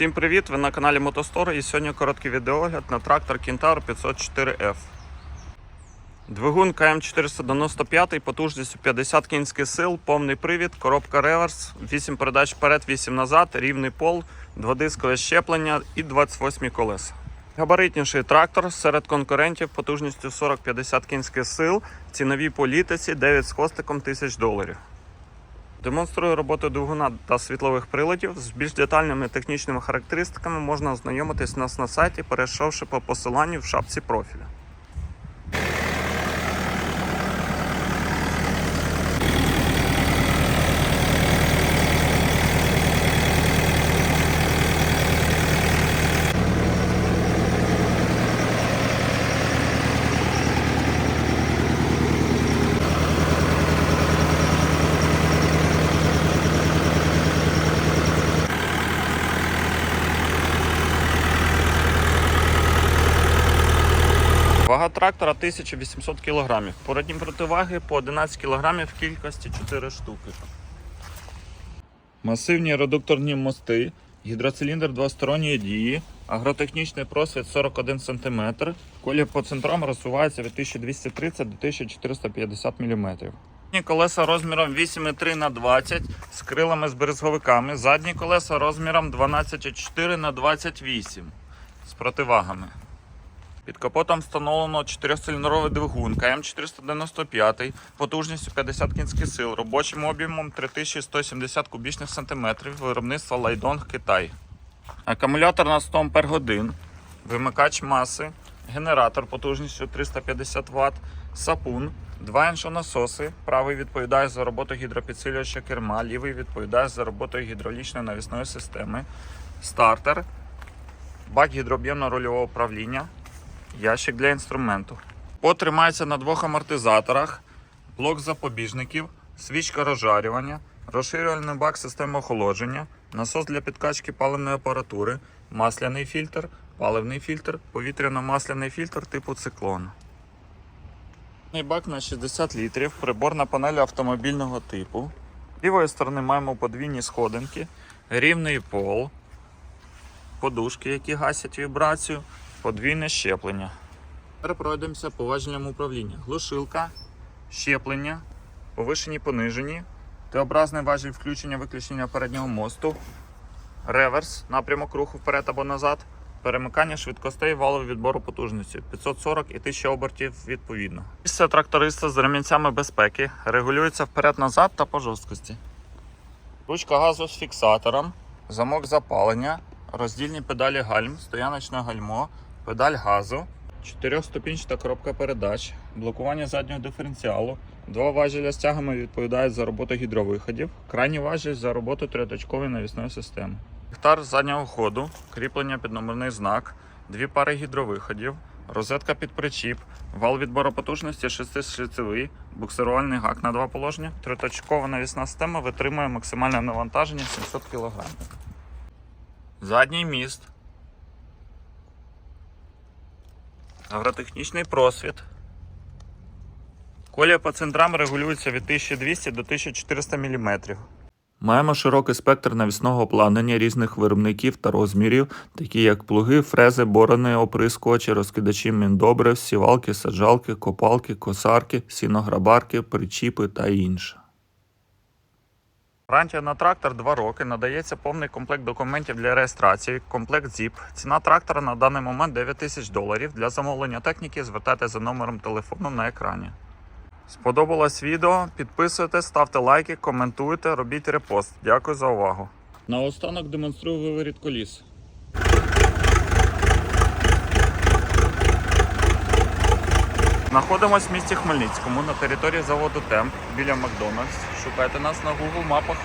Всім привіт! Ви на каналі Мотостор і сьогодні короткий відеогляд на трактор Кентавр 504F. Двигун КМ495 потужністю 50 кінських сил, повний привід, коробка реверс, 8 передач вперед, 8 назад, рівний пол, дводискове щеплення і 28 колеса. Габаритніший трактор серед конкурентів потужністю 40-50 кінських сил, ціновій політиці 9 з хвостиком тисяч доларів. Демонструю роботу двигуна та світлових приладів. З більш детальними технічними характеристиками можна ознайомитись нас на сайті, перейшовши по посиланню в шапці профіля. Вага трактора 1800 кг. Породні противаги по 11 кг в кількості 4 штуки. Масивні редукторні мости, гідроциліндр двосторонньої дії, агротехнічний просвіт 41 см, колія по центрам розсувається від 1230 до 1450 мм. Колеса розміром 8,3 на 20 з крилами з березговиками. Задні колеса розміром 12,4 на 28 з противагами. Під капотом встановлено 4-циліндровий двигун КМ495 потужністю 50 кінських сил, робочим об'ємом 3170 кубічних сантиметрів виробництва Лайдонг Китай. Акумулятор на 100 Ампер годин, вимикач маси, генератор потужністю 350 Вт, сапун, два іншонасоси. Правий відповідає за роботу гідропідсилювача керма, лівий відповідає за роботою гідравлічної навісної системи, стартер, бак гідрооб'ємно-рульового управління, ящик для інструменту. По тримається на двох амортизаторах, блок запобіжників, свічка розжарювання, розширювальний бак системи охолодження, насос для підкачки паливної апаратури, масляний фільтр, паливний фільтр, повітряно-масляний фільтр типу циклон. Бак на 60 літрів, приборна панель автомобільного типу. З лівої сторони маємо подвійні сходинки, рівний пол, подушки, які гасять вібрацію, подвійне щеплення. Тепер пройдемося по важелям управління. Глушилка, щеплення, повишені понижені, Т-образний важіль включення виключення переднього мосту, реверс, напрямок руху вперед або назад, перемикання швидкостей валу відбору потужності. 540 і 1000 обертів відповідно. Місце тракториста з ремінцями безпеки. Регулюється вперед-назад та по жорсткості. Ручка газу з фіксатором, замок запалення, роздільні педалі гальм, стояночне гальмо, педаль газу, 4-ступінчата коробка передач, блокування заднього диференціалу. Два важеля з тягами відповідають за роботу гідровиходів, крайній важіль за роботу трьоточкової навісної системи. Ліхтар заднього ходу, кріплення під номерний знак, дві пари гідровиходів, розетка під причіп, вал відбору потужності 6-шліцевий, буксирувальний гак на два положення, трьоточкова навісна система витримує максимальне навантаження 700 кг. Задній міст. Агротехнічний просвіт. Колія по центрам регулюється від 1200 до 1400 мм. Маємо широкий спектр навісного обладнання різних виробників та розмірів, такі як плуги, фрези, борони, оприскувачі, розкидачі міндобрив, сівалки, саджалки, копалки, косарки, сінограбарки, причіпи та інше. Гарантія на трактор 2 роки. Надається повний комплект документів для реєстрації, комплект ЗІП. Ціна трактора на даний момент 9 тисяч доларів. Для замовлення техніки звертайтеся за номером телефону на екрані. Сподобалось відео? Підписуйтесь, ставте лайки, коментуйте, робіть репост. Дякую за увагу. Наостанок демонструю виворіт коліс. Знаходимось в місті Хмельницькому на території заводу Темп біля Макдональдс. Шукайте нас на Google мапах.